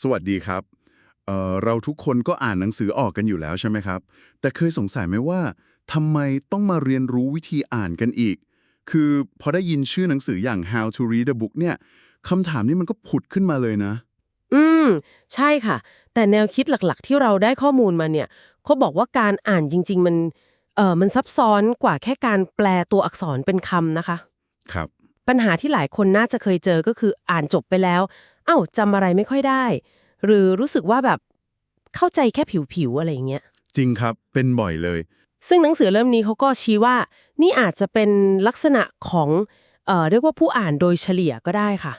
สวัสดีครับเอ่อเราทุกคนก็อ่านหนังสือออกกันอยู่แล้วใช่ไหมครับ แต่เคยสงสัยไหมว่าทำไมต้องมาเรียนรู้วิธีอ่านกันอีก คือพอได้ยินชื่อหนังสืออย่าง How to Read a Book เนี่ยคำถามนี้มันก็ผุดขึ้นมาเลยนะ อืม ใช่ค่ะ แต่แนวคิดหลักๆ ที่เราได้ข้อมูลมาเนี่ยเขาบอกว่าการอ่านจริง ๆ มันเออมันซับซ้อนกว่าแค่การแปลตัวอักษรเป็นคำนะคะ ครับ ปัญหาที่หลายคนน่าจะเคยเจอก็คืออ่านจบไปแล้วเอ้าจำอะไรไม่ค่อยได้ หรือรู้สึกว่าแบบเข้าใจแค่ผิวๆอะไรอย่างเงี้ย จริงครับ เป็นบ่อยเลย ซึ่งหนังสือเล่มนี้เขาก็ชี้ว่า นี่อาจจะเป็นลักษณะของเอ่อเรียกว่าผู้อ่านโดยเฉลี่ยก็ได้ค่ะ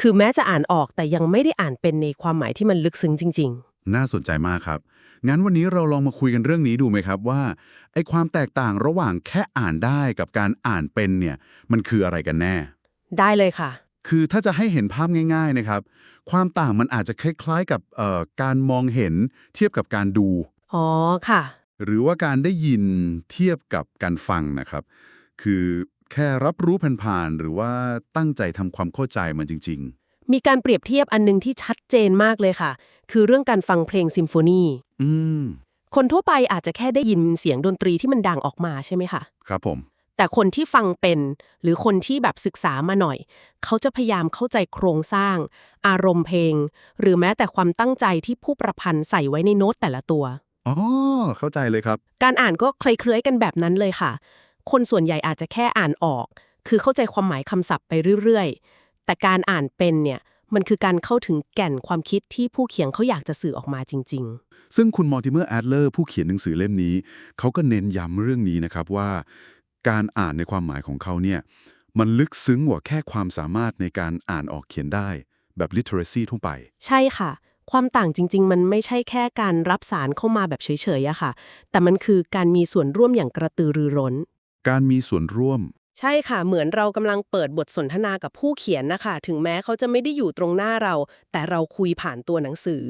คือแม้จะอ่านออกแต่ยังไม่ได้อ่านเป็นในความหมายที่มันลึกซึ้งจริงน่าสนใจมากครับ งั้นวันนี้เราลองมาคุยกันเรื่องนี้ดูไหมครับว่าไอ้ความแตกต่างระหว่างแค่อ่านได้กับการอ่านเป็นเนี่ย มันคืออะไรกันแน่ๆได้เลยค่ะ คือถ้าจะให้เห็นภาพง่าย ๆนะครับ ความต่างมันอาจจะคล้ายๆกับเอ่อการมองเห็นเทียบกับการดู อ๋อค่ะ หรือว่าการได้ยินเทียบกับการฟังนะครับ คือแค่รับรู้ผ่านๆหรือว่าตั้งใจทำความเข้าใจมันจริงมีการเปรียบเทียบอันหนึงที่ชัดเจนมากเลยค่ะ คือเรื่องการฟังเพลงซิมโฟนีๆอืมคนทั่วไปอาจจะแค่ได้ยินเสียงดนตรีที่มันดังออกมาใช่ไหมคะครับผม แต่คนที่ฟังเป็น หรือคนที่แบบศึกษามาหน่อย เขาจะพยายามเข้าใจโครงสร้าง อารมณ์เพลง หรือแม้แต่ความตั้งใจที่ผู้ประพันธ์ใส่ไว้ในโน้ตแต่ละตัวอ๋อเข้าใจเลยครับ การอ่านก็คล้ายๆกันแบบนั้นเลยค่ะ คนส่วนใหญ่อาจจะแค่อ่านออก คือเข้าใจความหมายคำศัพท์ไปเรื่อยๆ แต่การอ่านเป็นเนี่ยมันคือการเข้าถึงแก่นความคิดที่ผู้เขียนเขาอยากจะสื่อออกมาจริงซึ่งคุณมอร์ติเมอร์แอดเลอร์ผู้เขียนหนังสือเล่มนี้ เขาก็เน้นย้ำเรื่องนี้นะครับว่า การอ่านในความหมายของเขาเนี่ยมันลึกซึ้งกว่าแค่ความสามารถในการอ่านออกเขียนได้แบบ literacy ทั่วไปๆใช่ค่ะ ความต่างจริง ๆ มันไม่ใช่แค่การรับสารเข้ามาแบบเฉยๆอะค่ะ แต่มันคือการมีส่วนร่วมอย่างกระตือรือร้น การมีส่วนร่วม ใช่ค่ะ เหมือนเรากำลังเปิดบทสนทนากับผู้เขียนนะคะ ถึงแม้เขาจะไม่ได้อยู่ตรงหน้าเรา แต่เราคุยผ่านตัวหนังสือ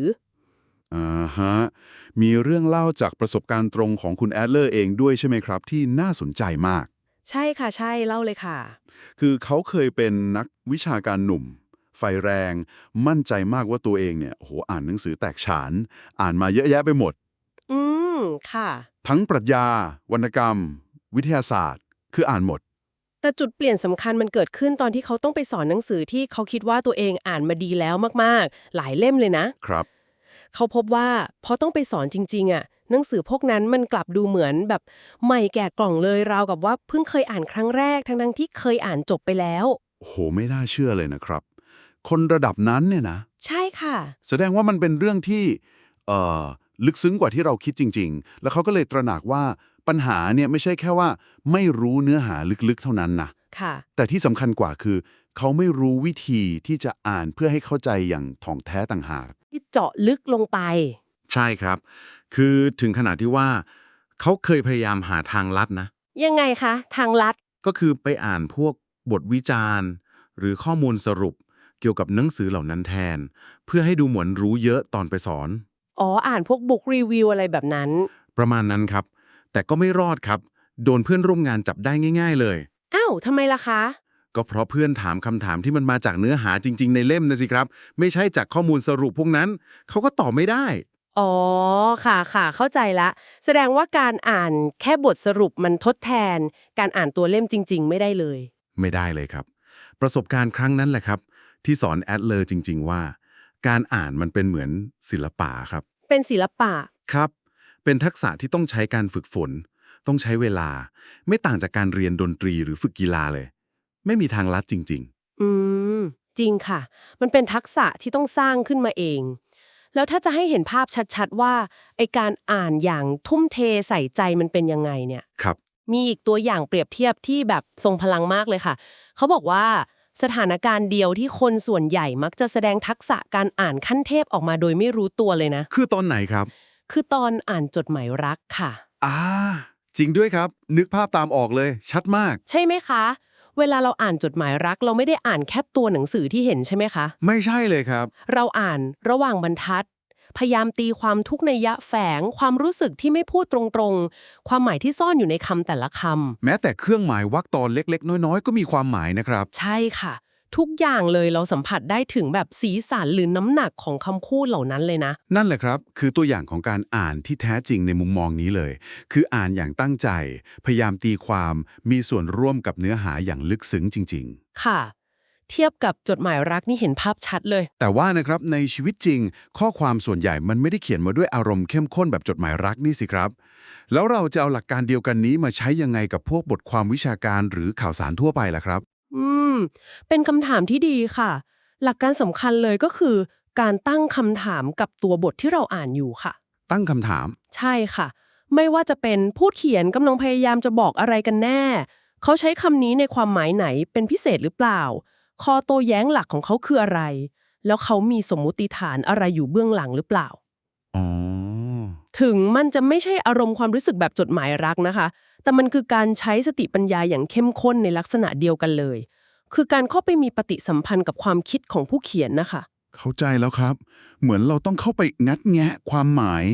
อ่าฮะ มีเรื่องเล่าจากประสบการณ์ตรงของคุณแอดเลอร์เองด้วยใช่ไหมครับ ที่น่าสนใจมาก ใช่ค่ะใช่เล่าเลยค่ะ คือเขาเคยเป็นนักวิชาการหนุ่ม ไฟแรง มั่นใจมากว่าตัวเองเนี่ยโอ้โหอ่านหนังสือแตกฉาน อ่านมาเยอะแยะไปหมด อืมค่ะ ทั้งปรัชญา วรรณกรรม วิทยาศาสตร์ คืออ่านหมด แต่จุดเปลี่ยนสำคัญมันเกิดขึ้นตอนที่เขาต้องไปสอนหนังสือที่เขาคิดว่าตัวเองอ่านมาดีแล้วมากๆ หลายเล่มเลยนะ ครับ เขาพบว่าพอต้องไปสอนจริงๆอะหนังสือพวกนั้นมันกลับดูเหมือนแบบใหม่แก่กล่องเลยราวกับว่าเพิ่งเคยอ่านครั้งแรกทั้งๆที่เคยอ่านจบไปแล้วโอ้โหไม่น่าเชื่อเลยนะครับ คนระดับนั้นเนี่ยนะ ใช่ค่ะ แสดงว่ามันเป็นเรื่องที่เอ่อลึกซึ้งกว่าที่เราคิดจริง ๆ แล้วเขาก็เลยตระหนักว่าปัญหาเนี่ยไม่ใช่แค่ว่า ไม่รู้เนื้อหาลึกๆ เท่านั้นนะค่ะ แต่ที่สำคัญกว่าคือ เขาไม่รู้วิธีที่จะอ่านเพื่อให้เข้าใจอย่างถ่องแท้ต่างหากที่ เจาะลึกลงไป ใช่ครับ คือถึงขนาดที่ว่า เขาเคยพยายามหาทางลัดนะ ยังไงคะ ทางลัดก็คือไปอ่านพวกบทวิจารณ์ หรือข้อมูลสรุป เกี่ยวกับหนังสือเหล่านั้นแทน เพื่อให้ดูเหมือนรู้เยอะตอนไปสอน อ๋ออ่านพวกบุ๊กรีวิวอะไรแบบนั้น ประมาณนั้นครับ แต่ก็ไม่รอดครับ โดนเพื่อนร่วมงานจับได้ง่าย ๆ เลย อ้าวทำไมล่ะคะ ก็เพราะเพื่อนถามคำถามที่มันมาจากเนื้อหาจริง ๆ ในเล่มนะสิครับ ไม่ใช่จากข้อมูลสรุปพวกนั้น เขาก็ตอบไม่ได้ อ๋อ ค่ะค่ะ เข้าใจละ แสดงว่าการอ่านแค่บทสรุปมันทดแทน การอ่านตัวเล่มจริง ๆ ไม่ได้เลย ไม่ได้เลยครับ ประสบการณ์ครั้งนั้นแหละครับ ที่สอนแอดเลอร์จริง ๆ ว่า การอ่านมันเป็นเหมือนศิลปะครับ เป็นศิลปะ ครับ เป็นทักษะที่ต้องใช้การฝึกฝน ต้องใช้เวลา ไม่ต่างจากการเรียนดนตรีหรือฝึกกีฬาเลย ไม่มีทางลัดจริงอืม จริงค่ะ มันเป็นทักษะที่ต้องสร้างขึ้นมาเอง แล้วถ้าจะให้เห็นภาพชัดๆว่าไอการอ่านอย่างทุ่มเทใส่ใจมันเป็นยังไงเนี่ยๆครับ มีอีกตัวอย่างเปรียบเทียบที่แบบทรงพลังมากเลยค่ะ เขาบอกว่าสถานการณ์เดียวที่คนส่วนใหญ่มักจะแสดงทักษะการอ่านขั้นเทพออกมาโดยไม่รู้ตัวเลยนะ คือตอนไหนครับ คือตอนอ่านจดหมายรักค่ะ อ่า จริงด้วยครับ นึกภาพตามออกเลย ชัดมาก ใช่ไหมคะ เวลาเราอ่านจดหมายรัก เราไม่ได้อ่านแค่ตัวหนังสือที่เห็นใช่ไหมคะ ไม่ใช่เลยครับ เราอ่านระหว่างบรรทัด พยายามตีความทุกนัยยะแฝง ความรู้สึกที่ไม่พูดตรงๆ ความหมายที่ซ่อนอยู่ในคำแต่ละคำแม้แต่เครื่องหมายวรรคตอนเล็กๆ น้อยๆ ก็มีความหมายนะครับ ใช่ค่ะ ทุกอย่างเลยเราสัมผัสได้ถึงแบบสีสันหรือน้ำหนักของคำพูดเหล่านั้นเลยนะ นั่นแหละครับ คือตัวอย่างของการอ่านที่แท้จริงในมุมมองนี้เลย คืออ่านอย่างตั้งใจ พยายามตีความมีส่วนร่วมกับเนื้อหาอย่างลึกซึ้งจริงค่ะ เทียบกับจดหมายรักนี่เห็นภาพชัดเลยๆแต่ว่านะครับในชีวิตจริง ข้อความส่วนใหญ่มันไม่ได้เขียนมาด้วยอารมณ์เข้มข้นแบบจดหมายรักนี่สิครับ แล้วเราจะเอาหลักการเดียวกันนี้มาใช้ยังไงกับพวกบทความวิชาการหรือข่าวสารทั่วไปล่ะครับอื ม เป็นคำถามที่ดีค่ะ หลักการสำคัญเลยก็คือ การตั้งคำถามกับตัวบทที่เราอ่านอยู่ค่ะ ตั้งคำถาม ใช่ค่ะ ไม่ว่าจะเป็นผู้เขียนกำลังพยายามจะบอกอะไรกันแน่ เขาใช้คำนี้ในความหมายไหนเป็นพิเศษหรือเปล่าข้อโต้แย้งหลักของเขาคืออะไร แล้วเขามีสมมุติฐานอะไรอยู่เบื้องหลังหรือเปล่าอ๋อถึงมันจะไม่ใช่อารมณ์ความรู้สึกแบบจดหมายรักนะคะ แต่มันคือการใช้สติปัญญาอย่างเข้มข้นในลักษณะเดียวกันเลย คือการเข้าไปมีปฏิสัมพันธ์กับความคิดของผู้เขียนนะคะ เข้าใจแล้วครับ เหมือนเราต้องเข้าไปงัดแงะความหมาย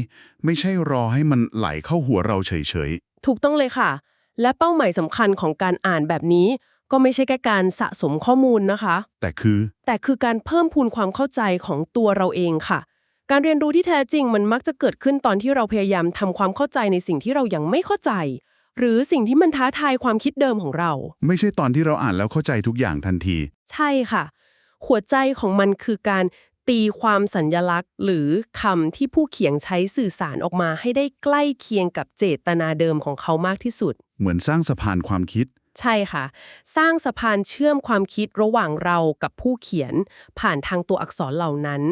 ไม่ใช่รอให้มันไหลเข้าหัวเราเฉยถูกต้องเลยค่ะ และเป้าหมายสำคัญของการอ่านแบบนี้ ก็ไม่ใช่แค่การสะสมข้อมูลนะคะ ๆ แต่คือ แต่คือการเพิ่มพูนความเข้าใจของตัวเราเองค่ะ การเรียนรู้ที่แท้จริงมันมักจะเกิดขึ้นตอนที่เราพยายามทำความเข้าใจในสิ่งที่เรายังไม่เข้าใจ หรือสิ่งที่มันท้าทายความคิดเดิมของเรา ไม่ใช่ตอนที่เราอ่านแล้วเข้าใจทุกอย่างทันที ใช่ค่ะ หัวใจของมันคือการตีความสัญญลักษณ์ หรือคำที่ผู้เขียนใช้สื่อสารออกมาให้ได้ใกล้เคียงกับเจตนาเดิมของเขามากที่สุด เหมือนสร้างสะพานความคิด ใช่ค่ะ สร้างสะพานเชื่อมความคิดระหว่างเรากับผู้เขียน ผ่านทางตัวอักษรเหล่านั้น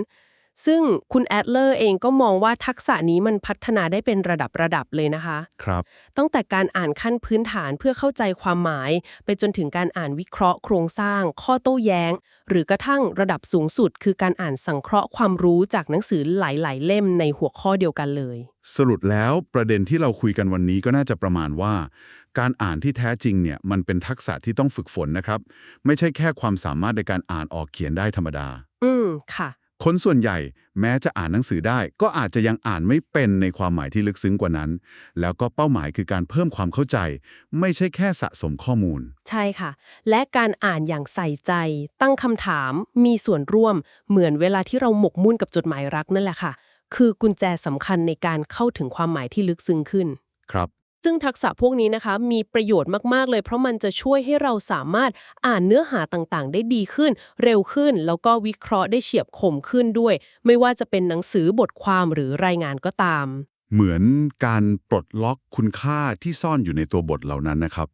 ซึ่งคุณแอดเลอร์เองก็มองว่าทักษะนี้มันพัฒนาได้เป็นระดับระดับเลยนะคะ ครับ ตั้งแต่การอ่านขั้นพื้นฐานเพื่อเข้าใจความหมาย ไปจนถึงการอ่านวิเคราะห์โครงสร้าง ข้อโต้แย้ง หรือกระทั่งระดับสูงสุด คือการอ่านสังเคราะห์ความรู้จากหนังสือหลาย ๆ เล่มในหัวข้อเดียวกันเลย สรุปแล้วประเด็นที่เราคุยกันวันนี้ก็น่าจะประมาณว่า การอ่านที่แท้จริงเนี่ยมันเป็นทักษะที่ต้องฝึกฝนนะครับ ไม่ใช่แค่ความสามารถในการอ่านออกเขียนได้ธรรมดา อืมค่ะ คนส่วนใหญ่แม้จะอ่านหนังสือได้ ก็อาจจะยังอ่านไม่เป็นในความหมายที่ลึกซึ้งกว่านั้น แล้วก็เป้าหมายคือการเพิ่มความเข้าใจ ไม่ใช่แค่สะสมข้อมูล ใช่ค่ะ และการอ่านอย่างใส่ใจ ตั้งคำถาม มีส่วนร่วม เหมือนเวลาที่เราหมกมุ่นกับจดหมายรักนั่นแหละค่ะ คือกุญแจสำคัญในการเข้าถึงความหมายที่ลึกซึ้งขึ้น ครับ ซึ่งทักษะพวกนี้นะคะ มีประโยชน์มากๆเลย เพราะมันจะช่วยให้เราสามารถอ่านเนื้อหาต่างๆ ได้ดีขึ้น เร็วขึ้น แล้วก็วิเคราะห์ได้เฉียบคมขึ้นด้วย ไม่ว่าจะเป็นหนังสือบทความหรือรายงานก็ตาม เหมือนการปลดล็อกคุณค่าที่ซ่อนอยู่ในตัวบทเหล่านั้นนะครับ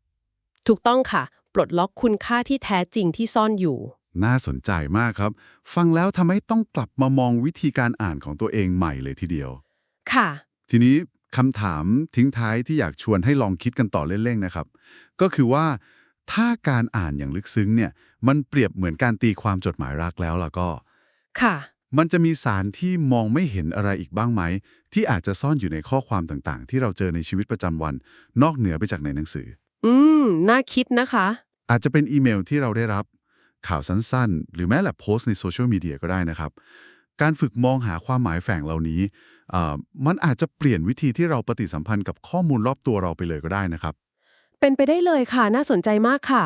ถูกต้องค่ะ ปลดล็อกคุณค่าที่แท้จริงที่ซ่อนอยู่ น่าสนใจมากครับ ฟังแล้วทำให้ต้องกลับมามองวิธีการอ่านของตัวเองใหม่เลยทีเดียว ค่ะ ทีนี้ คำถามทิ้งท้ายที่อยากชวนให้ลองคิดกันต่อเล่นๆนะครับ ก็คือว่าถ้าการอ่านอย่างลึกซึ้งเนี่ยมันเปรียบเหมือนการตีความจดหมายรักแล้วล่ะก็ ค่ะ มันจะมีสารที่มองไม่เห็นอะไรอีกบ้างไหม ที่อาจจะซ่อนอยู่ในข้อความต่างๆ ที่เราเจอในชีวิตประจำวัน นอกเหนือไปจากในหนังสือ อืม น่าคิดนะคะ อาจจะเป็นอีเมลที่เราได้รับ ข่าวสั้นๆ หรือแม้แต่โพสต์ในโซเชียลมีเดียก็ได้นะครับ การฝึกมองหาความหมายแฝงเหล่านี้เอ่อ มันอาจจะเปลี่ยนวิธีที่เราปฏิสัมพันธ์กับข้อมูลรอบตัวเราไปเลยก็ได้นะครับ เป็นไปได้เลยค่ะ น่าสนใจมากค่ะ